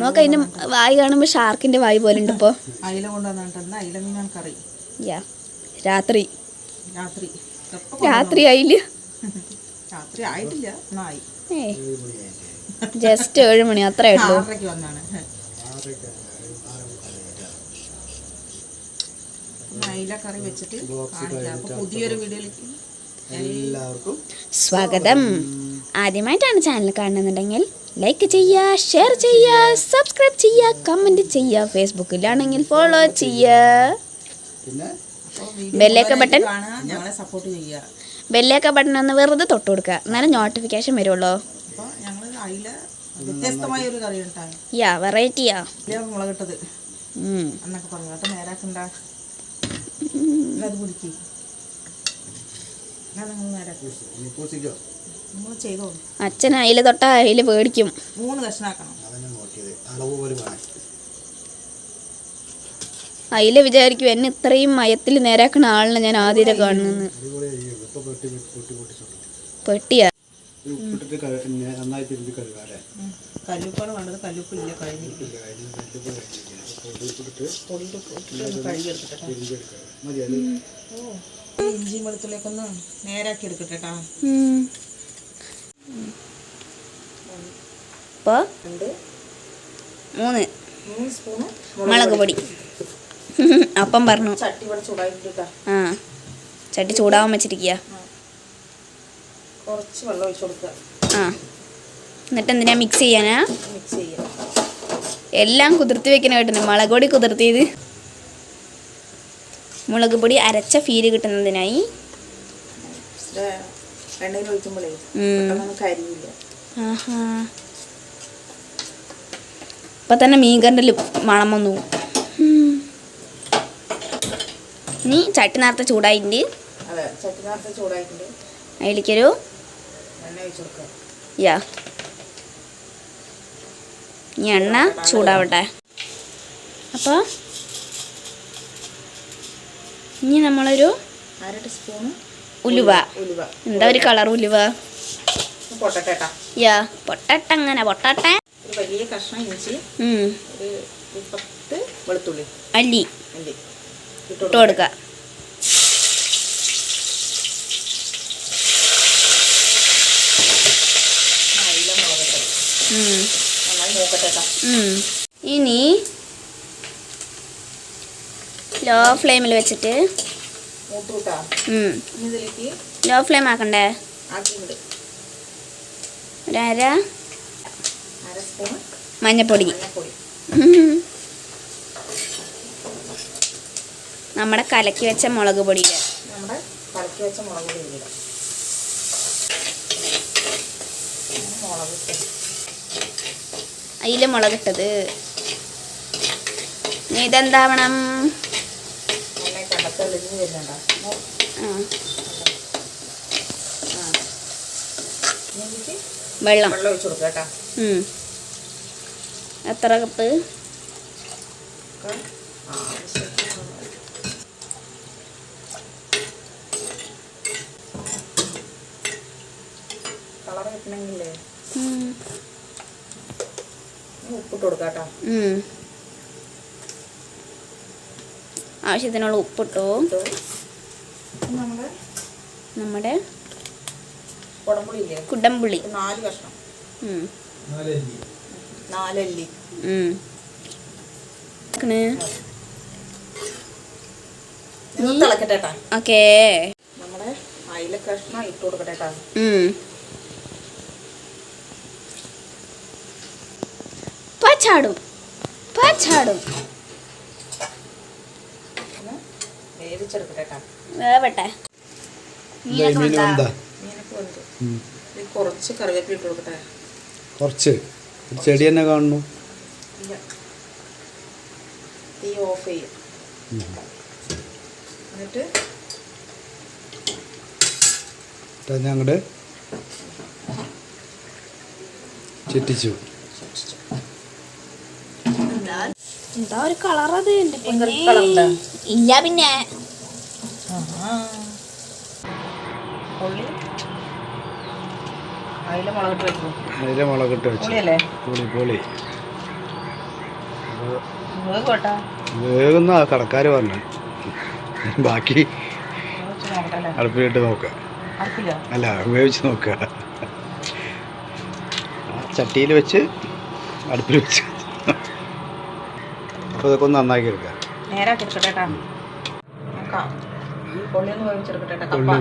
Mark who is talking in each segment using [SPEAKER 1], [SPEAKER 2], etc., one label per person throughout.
[SPEAKER 1] നോക്ക അതിന്റെ വായി കാണുമ്പോ ഷാർക്കിന്റെ വായി പോലെ ഉണ്ട് ഇപ്പൊ. രാത്രി.
[SPEAKER 2] രാത്രി.
[SPEAKER 1] ആയില്ല. ജസ്റ്റ് ഏഴ് മണി അത്ര.
[SPEAKER 2] ഒന്ന് അയില കറി വെച്ചിട്ട് കാണിക്കാം പുതിയൊരു വീഡിയോയിലേക്ക്
[SPEAKER 3] എല്ലാവർക്കും
[SPEAKER 1] സ്വാഗതം. ആദ്യമായിട്ടാണ് ചാനൽ കാണുന്നുണ്ടെങ്കിൽ ലൈക്ക് ചെയ്യുക ഷെയർ ചെയ്യുക സബ്സ്ക്രൈബ് ചെയ്യുക കമന്റ് ചെയ്യുക ഫേസ്ബുക്കിലാണെങ്കിൽ ഫോളോ ചെയ്യുക.
[SPEAKER 2] വീഡിയോ
[SPEAKER 1] ബട്ടൺ
[SPEAKER 2] ഞങ്ങളെ സപ്പോർട്ട് ചെയ്യുക.
[SPEAKER 1] ബെല്ലേക്ക ബട്ടൺ ഒന്ന് വെറുതെ തൊട്ട് കൊടുക്കുക എന്നാലും നോട്ടിഫിക്കേഷൻ വരുള്ളൂ.
[SPEAKER 2] വ്യത്യസ്തമായ ഒരു കറി
[SPEAKER 1] യാ വെറൈറ്റിയാ
[SPEAKER 2] മുളകിട്ടത്. എന്നൊക്കെ പറഞ്ഞു നേരാക്കണ്ട. അത് കുടിക്ക്.
[SPEAKER 1] അച്ഛൻ അയില തൊട്ട അയിൽ പേടിക്കും
[SPEAKER 2] മൂന്ന് കഷ്ണാക്കണം.
[SPEAKER 1] അതിൽ വിചാരിക്കും എന്നെ ഇത്രയും മയത്തിൽ നേരാക്കണ ആളിനെ ഞാൻ ആദ്യത്തെ കാണുന്നു
[SPEAKER 3] അടിപൊളിയായി ഇപ്പൊ പൊട്ടി പൊട്ടി പൊട്ടി ചുട്ടു
[SPEAKER 1] പെട്ടിയാ.
[SPEAKER 2] കല്ലുപ്പാണ് വേണ്ടത്. കല്ലുപ്പില്ല കഴിഞ്ഞിരിക്കും
[SPEAKER 3] ഇല്ല, അതിന് വലിയ പോലെ കഴിഞ്ഞിരിക്കുകയാണ്. അപ്പൊ പൊടി ഉപ്പിട്ടിട്ട്
[SPEAKER 2] പൊടിയിട്ട് ഇട്ടിട്ട് ഒന്ന് കഴുകി എടുക്കട്ടെ
[SPEAKER 3] തിരുമ്പി എടുക്കുക മതി അത്
[SPEAKER 2] ഓ. ഇഞ്ചി വെളുത്തുള്ളിയൊക്കെ ഒന്ന് നേരാക്കി എടുക്കട്ടെ കേട്ടാ
[SPEAKER 1] ഇപ്പോൾ
[SPEAKER 2] രണ്ട്.
[SPEAKER 1] മൂന്ന്. മുളക് പൊടി. അപ്പം പറഞ്ഞു. ആ. ചട്ടി ചൂടാവാൻ വെച്ചിരിക്കുക
[SPEAKER 2] കുറച്ച് വെള്ളം ഒഴിച്ച് കൊടുക്കുക
[SPEAKER 1] ആ. എന്നിട്ട് എന്തിനാ മിക്സ് ചെയ്യാനാ?
[SPEAKER 2] മിക്സ് ചെയ്യുക
[SPEAKER 1] എല്ലാം കുതിർത്തി വെക്കണ കേട്ടോ മുളക് പൊടി കുതിർത്തിയത്. മുളക് പൊടി അരച്ച ഫീൽ കിട്ടുന്നതിനായി. ഇപ്പൊ തന്നെ മീൻകറിന്റെ മണം വന്നു. ഇനി ചട്ടി നേരത്തെ ചൂടായിട്ടുണ്ട്. അതിലേക്കൊരു യാ ഇനി എണ്ണ ചൂടാവട്ടെ. അപ്പോൾ ഇനി നമ്മളൊരു
[SPEAKER 2] അര
[SPEAKER 1] ഉലുവ. എന്താ ഒരു കളർ ഉലുവ? യാ പൊട്ടട്ടെ അങ്ങനെ പൊട്ടട്ടെ.
[SPEAKER 2] വലിയ കഷ്ണം ഇഞ്ചി പത്ത് വെളുത്തുള്ളി.
[SPEAKER 1] അല്ലി. ഇട്ട് കൊടുക്കുക
[SPEAKER 2] മുളകട്ടെ
[SPEAKER 1] ഉം. ഇനി ലോ ഫ്ലെയിമിൽ വെച്ചിട്ട് ലോ ഫ്ലെയിം ആക്കണ്ടേ? ഒരര മഞ്ഞപ്പൊടി. നമ്മുടെ കലക്കി വെച്ച മുളക്
[SPEAKER 2] നമ്മുടെ കലക്കി വെച്ച മുളക് പൊടി ഇട്ട്
[SPEAKER 1] അതിൽ മുളകിട്ടത്. ഇനി ഇതെന്താവണം? വെള്ളം. എത്ര കപ്പ്?
[SPEAKER 2] കളർ കിട്ടണമെങ്കിലേ ഉപ്പിട്ട് കൊടുക്കുക കേട്ടോ.
[SPEAKER 1] ആവശ്യത്തിനുള്ള ഉപ്പിട്ടു.
[SPEAKER 2] ഇട്ട് നമ്മുടെ
[SPEAKER 1] നമ്മുടെ
[SPEAKER 2] കുടംപുളി. നാല് കഷ്ണം. നാലല്ലി.
[SPEAKER 1] ഓക്കേ.
[SPEAKER 2] നമ്മുടെ അയില കഷ്ണം ഇട്ട് കൊടുക്കട്ടെ കേട്ടോ
[SPEAKER 1] ഉം. പച്ചാടും. പച്ചാടും.
[SPEAKER 2] ഒന്ന് വേവിച്ചെടുക്കട്ടെ കേട്ടോ.
[SPEAKER 1] വേവട്ടെ.
[SPEAKER 2] കുറച്ച് കറിവേപ്പില ഇട്ട് കൊടുക്കട്ടെ.
[SPEAKER 3] കുറച്ച്. ഒരു ചെടി തന്നെ കാണുന്നു.
[SPEAKER 2] ഇല്ല. തീ ഓഫ് ചെയ്യും. എന്നിട്ട്
[SPEAKER 3] ഞങ്ങളുടെ ചെറ്റിച്ചു.
[SPEAKER 1] എന്താ ഒരു കളർ അത്? ഇല്ല പിന്നെ.
[SPEAKER 2] മുളകിട്ട്
[SPEAKER 3] അതിലെ വെച്ച്. പൊളി പൊളി. വേഗുന്ന കടക്കാർ പറഞ്ഞു. ബാക്കി അടുപ്പിലിട്ട് നോക്കുക അല്ല ഉപയോഗിച്ച് നോക്ക. ചട്ടിയിൽ വെച്ച് അടുപ്പിൽ വെച്ച്. അപ്പോൾ ഇതൊക്കെ ഒന്ന് നന്നാക്കി എടുക്കാം.
[SPEAKER 2] നേരാക്കി എടുക്കട്ടെ കേട്ടാ. നോക്കാം. വേവിച്ചെടുക്കട്ടെ കേട്ടോ കപ്പ.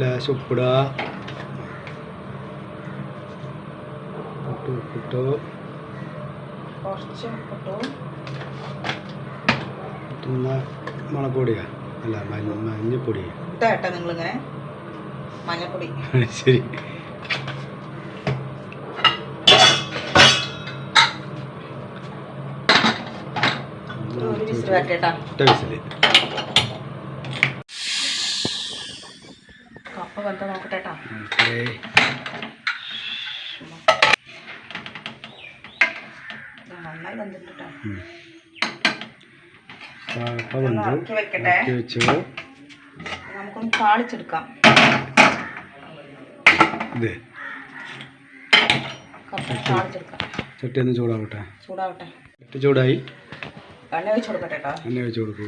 [SPEAKER 3] ലേശം ഉപ്പിടുക ഉപ്പിട്ടു.
[SPEAKER 2] കുറച്ച് ഉപ്പിട്ടു
[SPEAKER 3] മുളപ്പൊടിയാ അല്ല മഞ്ഞ മഞ്ഞപ്പൊടി.
[SPEAKER 2] ഇട്ടാ കേട്ടോ നിങ്ങളിങ്ങനെ മഞ്ഞപ്പൊടി.
[SPEAKER 3] ശരി.
[SPEAKER 2] ഒരു വിസിൽ വരട്ടേട്ടാ കപ്പ വെന്ത നോക്കട്ടെ കേട്ടാ
[SPEAKER 3] ഓക്കേ.
[SPEAKER 2] ഇത് നന്നായി വെന്തിട്ട് ഇറക്കി വെക്കട്ടെ. നമുക്കൊന്ന് താളിച്ചെടുക്കാം.
[SPEAKER 3] ചട്ടിയൊന്ന് ചൂടാവട്ടെ.
[SPEAKER 2] ചൂടാവട്ടെ.
[SPEAKER 3] ചട്ടി ചൂടായി.
[SPEAKER 2] എണ്ണ വെച്ച് കൊടുക്കട്ടെ കേട്ടോ
[SPEAKER 3] എണ്ണ വെച്ച് കൊടുക്കൂ.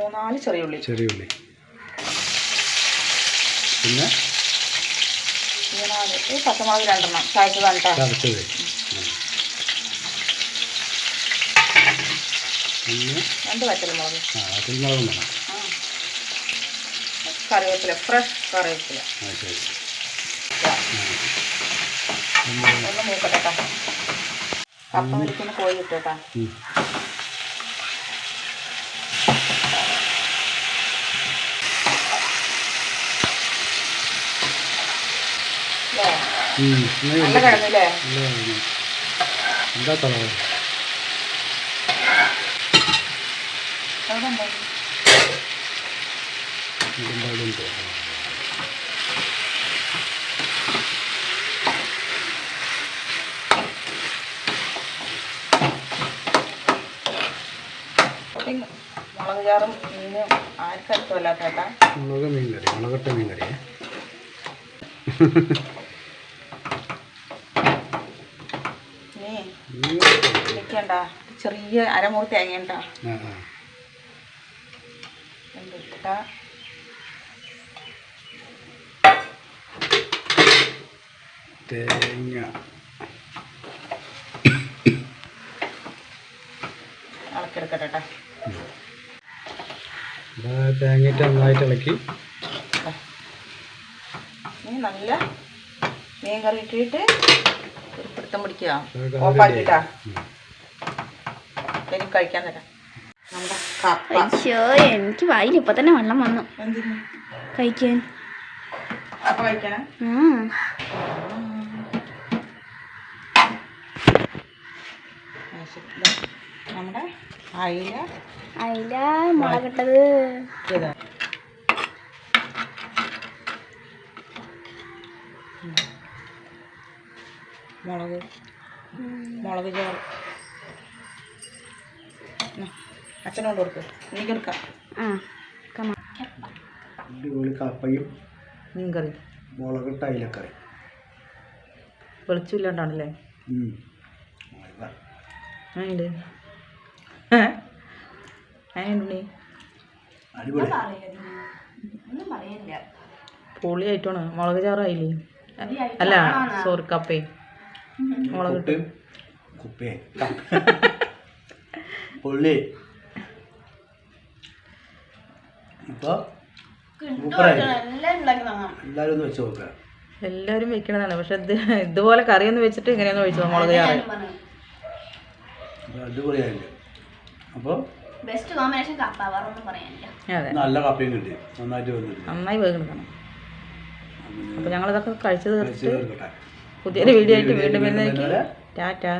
[SPEAKER 2] മൂന്നാൽ ചെറിയ ഉള്ളി.
[SPEAKER 3] ചെറിയ ഉള്ളി. പിന്നെ?
[SPEAKER 2] ഈ പച്ചമുളക് രണ്ടെണ്ണം. ചായച്ചതാണ് കേട്ടോ രണ്ട്. പച്ചമുളക്
[SPEAKER 3] ആ അതിൽമുളകും വേണം.
[SPEAKER 2] കറിവേപ്പില ഫ്രഷ് കറിവേപ്പില. ഒന്ന് മൂക്കട്ടെ കേട്ടോ കപ്പ വിളിക്കുന്ന കോഴി കിട്ടും കേട്ടോ
[SPEAKER 3] ഉം.
[SPEAKER 2] അല്ലേ
[SPEAKER 3] ഉം. എന്നാ
[SPEAKER 2] നല്ല
[SPEAKER 3] ഇല്ല. നല്ല കിഴങ്ങ്. എന്താ കളർ
[SPEAKER 2] മുളക് ചാറും മീനും ആർക്കും അടുത്തല്ലാത്ത
[SPEAKER 3] മുളക് മീൻ കറി മുളകട്ട മീൻ കറി
[SPEAKER 2] വെക്കണ്ട ചെറിയ അരമുറി തേങ്ങ ഉണ്ടാ
[SPEAKER 3] ആ ആ.
[SPEAKER 2] ഇട്ട
[SPEAKER 3] തേങ്ങ.
[SPEAKER 2] ഇളക്കിയെടുക്കട്ടെ
[SPEAKER 3] തേങ്ങയിട്ട് നന്നായിട്ട് ഇളക്കി.
[SPEAKER 2] നീ നല്ല മീൻ കറി ഇട്ടിട്ട് പിടുത്തം പിടിക്കുക. ഓഫാക്കിട്ടാ. എനിക്ക് കഴിക്കാൻ തരാം
[SPEAKER 1] അയ്യോ എനിക്ക് വായിൽ ഇപ്പൊ തന്നെ വെള്ളം വന്നു. കഴിക്കാൻ.
[SPEAKER 2] നമ്മുടെ അയില.
[SPEAKER 1] അയില മുളകിട്ടത്.
[SPEAKER 2] മുളക്. മുളക് ചോറ്. അച്ഛനോട് കൊടുക്ക്. എനിക്ക് എടുക്കാം.
[SPEAKER 1] ആ കമാ
[SPEAKER 3] അടിപൊളി കപ്പയും
[SPEAKER 2] മീൻകറി.
[SPEAKER 3] മുളകിട്ട അയിലക്കറി
[SPEAKER 2] വെളിച്ചമില്ലാണ്ടാണല്ലേ. അതിന്റെ
[SPEAKER 3] അടിപൊളി.
[SPEAKER 2] പൊളിയായിട്ടാണ് മുളക് ചാറായില്ലേ? അല്ല സോറി കപ്പേ. മുളക്
[SPEAKER 3] കുപ്പേ. പൊള്ളി. ഇപ്പോൾ എല്ലാവരും ഒന്ന് വെച്ച് നോക്കുക
[SPEAKER 2] എല്ലാവരും വെക്കണതാണ് പക്ഷെ ഇത് ഇതുപോലെ കറിയൊന്നും വെച്ചിട്ട് ഇങ്ങനെയൊന്നും വെച്ചു മുളക് ചാറ്
[SPEAKER 3] അപ്പോൾ അടിപൊളിയായില്ലേ? അപ്പോൾ
[SPEAKER 1] ബെസ്റ്റ് കോമ്പിനേഷൻ കപ്പ വേറൊന്നും പറയാനില്ല.
[SPEAKER 2] അതെ.
[SPEAKER 3] നല്ല കപ്പയും കിട്ടി. നന്നായിട്ട് വന്നിട്ടുണ്ട്.
[SPEAKER 2] നന്നായി വേഗം അപ്പോൾ ഞങ്ങളിതൊക്കെ കഴിച്ചു
[SPEAKER 3] കഴിച്ച്
[SPEAKER 2] തീർത്ത്
[SPEAKER 3] തീർക്കട്ടെ.
[SPEAKER 2] പുതിയൊരു വീഡിയോ ആയിട്ട് വീണ്ടും വരുന്നതായിരിക്കും. ടാറ്റാ.